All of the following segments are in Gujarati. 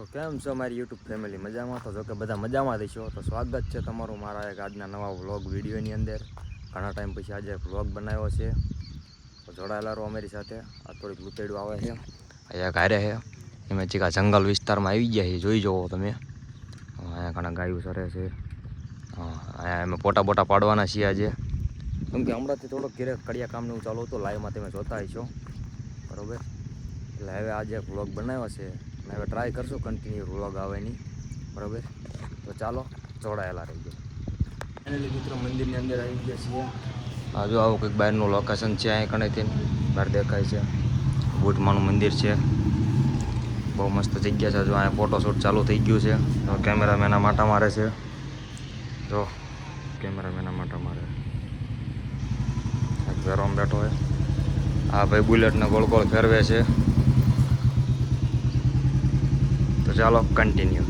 તો કેમ છો મારી યુટ્યુબ ફેમિલી મજામાં? તો જો કે બધા મજામાં દઈશો તો સ્વાગત છે તમારું મારા એક આજના નવા વ્લોગ વિડીયોની અંદર. ઘણા ટાઈમ પછી આજે વ્લોગ બનાવ્યો છે. તો જોડાયેલા રહો અમારી સાથે. આ થોડીક લૂંટેડું આવે છે. અહીંયા ઘરે છે. એમાં ચીકા જંગલ વિસ્તારમાં આવી ગયા છે. જોઈ જુઓ તમે. અહીંયા ઘણા ગાયું સરે છે. અહીંયા અમે પોટા બોટા પાડવાના છીએ આજે. કેમ કે હમણાંથી થોડોક ઘેરે કડિયા કામનું ચાલુ હતું. લાઈવમાં તમે જોતા હશો. બરોબર? એટલે હવે આજે વ્લોગ બનાવ્યો છે. અને હવે ટ્રાય કરશું કન્ટિન્યુ વ્લોગ આવેની બરાબર? તો ચાલો જોડાયેલા રહીજો ફાઇનલી મિત્રો મંદિરની અંદર આવી ગયા છીએ. હજુ આવું કંઈક બહારનું લોકેશન છે અહીં કણેથી. બહાર દેખાય છે. બુટમાનું મંદિર છે. બહુ મસ્ત જગ્યા છે. હજુ અહીંયા ફોટોશૂટ ચાલુ થઈ ગયું છે. તો કેમેરામેના માટા મારે છે. જો કેમેરામેના માટા મારે. વેરોમ બેઠો હોય આ ભાઈ બુલેટને ગોળ ગોળ ફેરવે છે તો ચાલો કન્ટિન્યુ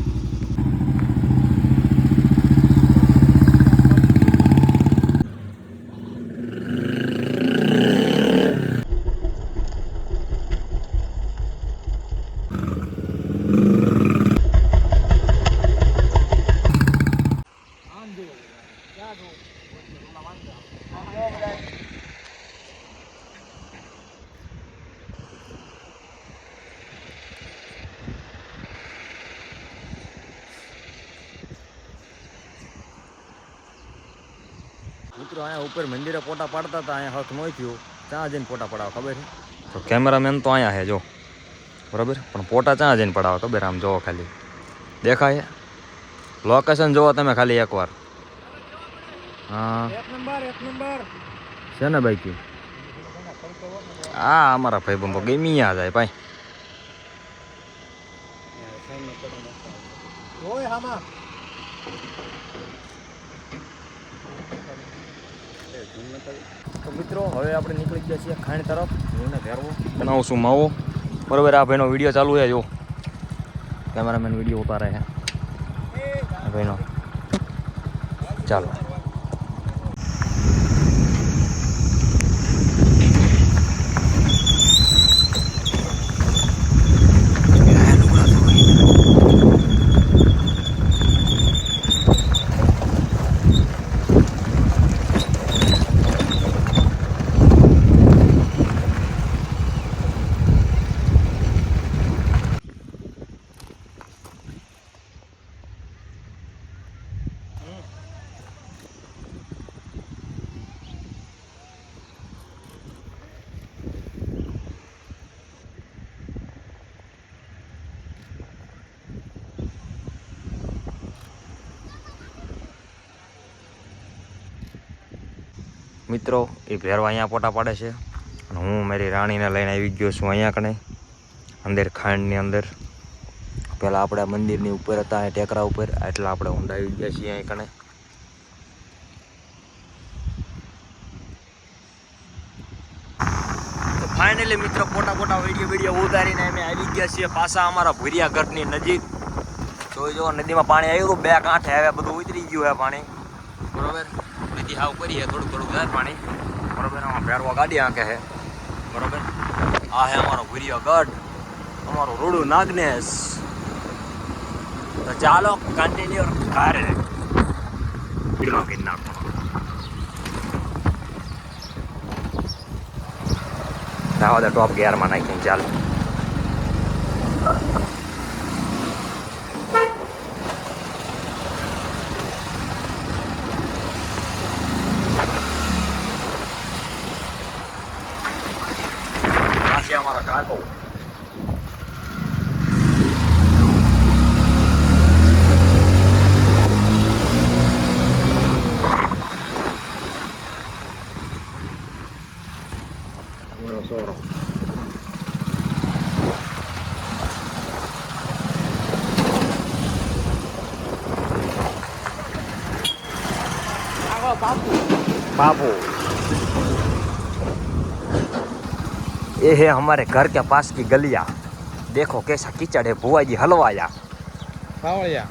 મિત્રો અહીંયા ઉપર મંદિરે ફોટા પાડતા હતા અહીંયા હક ન થયું. ત્યાં જઈને ફોટા પડાવવા ખબર છે? તો કેમેરામેન તો અહીંયા છે જો. બરાબર? પણ ફોટા ત્યાં જઈને પડાવવા ખબર આમ જોવો ખાલી. દેખાય? લોકેશન જોવો તમે ખાલી એકવાર. હા. એક નંબર એક નંબર. છે ને બાઈકી આ અમારા ભાઈ બંબો ગમી જાય ભાઈ. ઓય હામાં. તો મિત્રો, હવે આપણે નીકળી ગયા છીએ ખાણ તરફ. હું ફેરવો બનાવું છું માવો. બરોબર, આ ભાઈનો વીડિયો ચાલુ છે, જો. કેમેરામેન વીડિયો ઉતારે છે. ભાઈનો. ચાલો. મિત્રો, એ ભેરવા અહીંયા પોટા પાડે છે. અને હું મારી રાણીને લઈને આવી ગયો છું અહીંયા કને અંદર ખાંડની અંદર. પહેલાં આપણે મંદિરની ઉપર હતા ટેકરા ઉપર. એટલે આપણે ઊંડા આવી ગયા છીએ અહીં કણે. ફાઇનલી મિત્રો ફોટા ફોટા વીડિયો વીડિયો ઉતારીને અમે આવી ગયા છીએ પાછા અમારા ભૂરિયા ઘરની નજીક જોઈ જો નદીમાં પાણી આવ્યું હતું, બે કાંઠે આવ્યા બધું ઉતરી ગયું છે પાણી. બરોબર? નદી હાવ કરીએ થોડું થોડું જાય પાણી. બરોબર? આમાં ભેરવા ગાડી આંકે છે બરોબર? આ હે અમારો ભૂરિયો ગઢ અમારો રૂડું નાગનેશ. તો ચાલો કન્ટિન્યુ ઘરે. ગિરનાર રાવા તો ટોપ ગિયરમાં નાખીને ચાલ. આ છે અમારો કાકો Bueno, સોરો बाबू ये है हमारे घर के पास की गलिया देखो कैसा कीचड़ है बुआ जी हलवाया बावलिया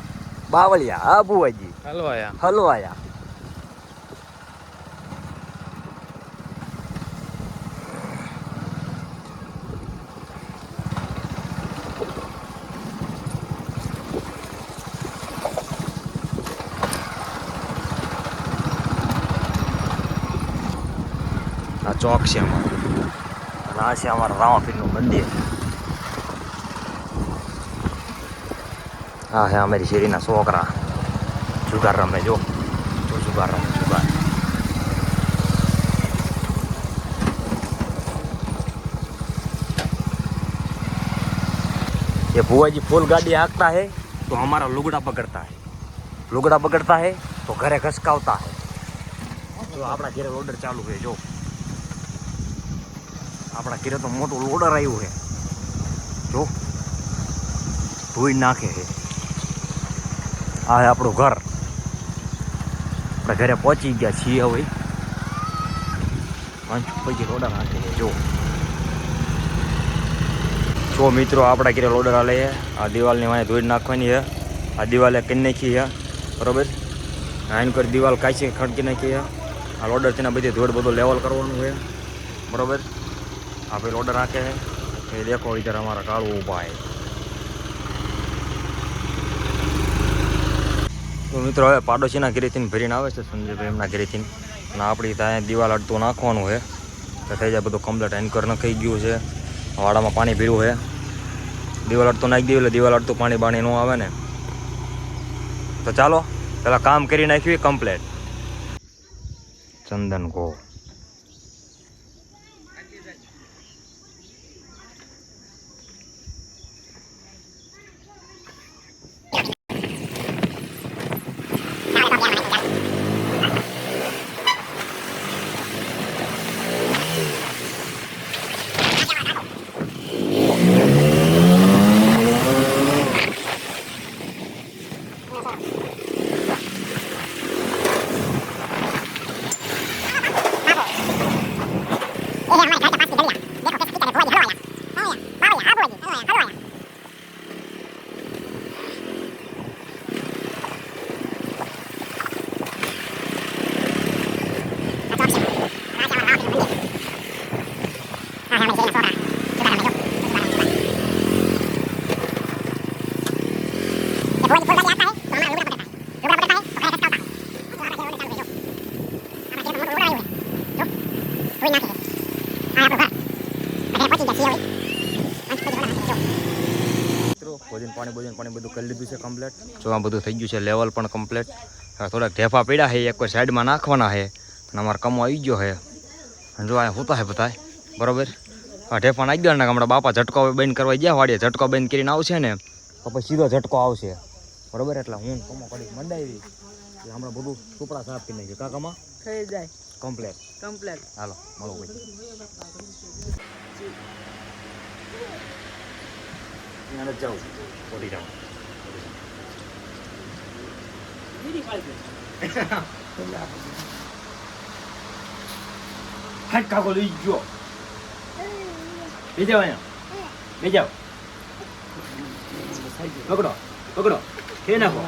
बावलिया हाँ बुआ जी हलवाया हलवाया ચોક છે અમારો અને આ છે અમારા રામાપીરનું મંદિર આ છે અમારી શેરીના છોકરા જુગાર રમે જો જો જુગાર રમે જુગાર ये बुआ जी फुल गाड़ी हाँकता है तो हमारा लुगड़ा पकड़ता है लुगड़ा पकड़ता है तो घरे घसकावता है જો આપણા ઘરે લોડર ચાલુ છે જો આપણા ઘરે તો મોટું લોડર આવ્યું છે. જો, ધોઈ નાખે છે. આ છે આપણું ઘર. આપણે ઘરે પહોંચી ગયા છીએ હવે. પાંચ પછી લોડર નાખે છે, જો. જો મિત્રો, આપણા ઘરે લોડર હાલે છે. આ દિવાલની વાંહે ધોઈ નાખવાની છે. આ દિવાલે કરી નાખી છે. બરોબર? આઈન કરી દિવાલ કાચી ખડકી નાખી છે. આ લોડર તેના બધી ધોળ બધું લેવલ કરવાનું છે. બરોબર? આ ઓર્ડર નાખે છે એ દેખો ઇધર અમારા કાળું ઊભા છે તો મિત્રો હવે પાડોશીના ઘરેથી ભરીને આવે છે સંજયભાઈ એમના ઘરેથી અને આપણી ત્યાં દિવાલ અડતું નાખવાનું છે. તો થઈ જાય બધું કમ્પ્લેટ એન્કર નખાઈ ગયું છે. વાડામાં પાણી ભર્યું છે. દિવાલ અડતું નાખી દીધું એટલે દિવાલ અડતું પાણી બાણી ન આવે ને. તો ચાલો, પેલા કામ કરી નાખ્યું કમ્પ્લેટ ચંદન ગો ભોજન પાણી ભોજન પાણી બધું કરી લીધું છે કમ્પ્લેટ જો આ બધું થઈ ગયું છે લેવલ પણ કમ્પ્લેટ થોડાક ઢેફા પડ્યા છે એક કોઈ સાઈડમાં નાખવાના છે. અને અમારે કમો આવી ગયો છે. અને જો આ હોતા છે બધા બરોબર? આ ઢેફા નાખી દેવાના કે હમણાં બાપા ઝટકો બંધ કરવા ગયા વાડીએ ઝટકો બંધ કરીને આવશે ને તો પછી સીધો ઝટકો આવશે. બરોબર? એટલે હું કમો કરી મંડાવી એટલે હમણાં બધું સુપડા સાફ કરી નાખ્યું કાકામાં થઈ જાય. કમ્પ્લેટ કમ્પ્લેટ હાલો મળો ભાઈ ત્યાં જ જાઉં ઓડી જાઉં હાટ કાકો લઈ ગયો બે જાવ અહીંયા બે જાવ પકડો પકડો કે નાખો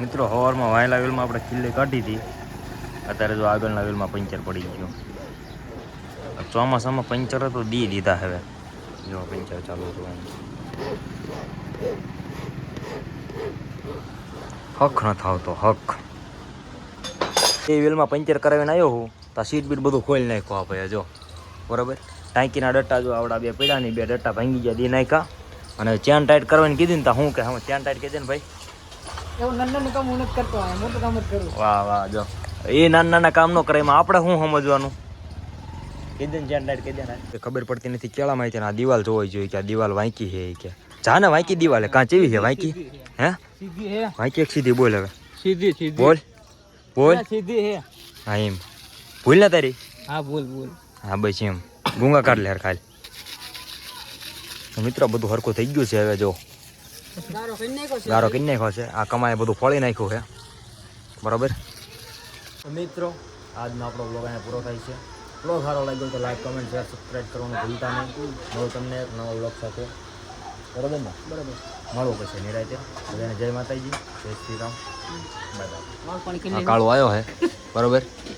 મિત્રો હવારમાં વાયલા વેલમાં આપણે કિલ્લે કાઢી હતી. અત્યારે જો આગળના વેલમાં પંચર પડી ગયો. ચોમાસામાં પંચર તો દી દીધા હવે. જો પંચર ચાલુ થવાનું હક ન થાવતો હક. એ વેલમાં પંચર કરાવીને આવ્યો હું તો સીટ બીટ બધું ખોલી નાખ્યો આપે જો. બરાબર? ટાંકીના ડટ્ટા જો આવડા બે પડ્યા ને બે ડટ્ટા ભાંગી ગયા દી નાખ્યા. અને ચેન ટાઈટ કરવાની કીધી ને તો હું કે હું ચેન ટાઈટ કીધી ને ભાઈ. એવું નાનું નાનું કામ હું નથી કરતો મોટું કામ જ કરું. વાહ વાહ જો. એ નાના નાના કામ નો કરે એમાં આપણે શું સમજવાનું? કીધે ને જ્યાં કીધે ને ખબર પડતી નથી કેળા માહિતી આ દિવાલ જોવી જોઈએ કે આ દિવાલ વાંકી છે કે. જા ને વાંકી દિવાલ કાં ચેવી છે વાંકી? હે? સીધી હે વાંકી એક સીધી બોલ હવે. સીધી સીધી. બોલ બોલ. સીધી હે હા એમ. ભૂલ ના તારી? હા બોલ બોલ હા બસ એમ. ગુંગા કાઢ લે ખાલી. મિત્રો બધું હરખું થઈ ગયું છે હવે જો. ગારો કરી નાખ્યો છે. આ કમાય બધું ફળી નાખ્યું છે. બરાબર? તો મિત્રો આજનો આપણો બ્લોગ અહીંયા પૂરો થાય છે. બ્લોગ સારો લાગ્યો તો લાઈક કમેન્ટ શેર સબસ્ક્રાઈબ કરવાનું ભૂલતા નહીં. મળું તમને એક નવો બ્લોગ સાથે. બરાબર ને? બરાબર. મળવું પછી નિરાયતે બધાને જય માતાજી જય શ્રી રામ. બાય કાળો આવ્યો હે. બરોબર?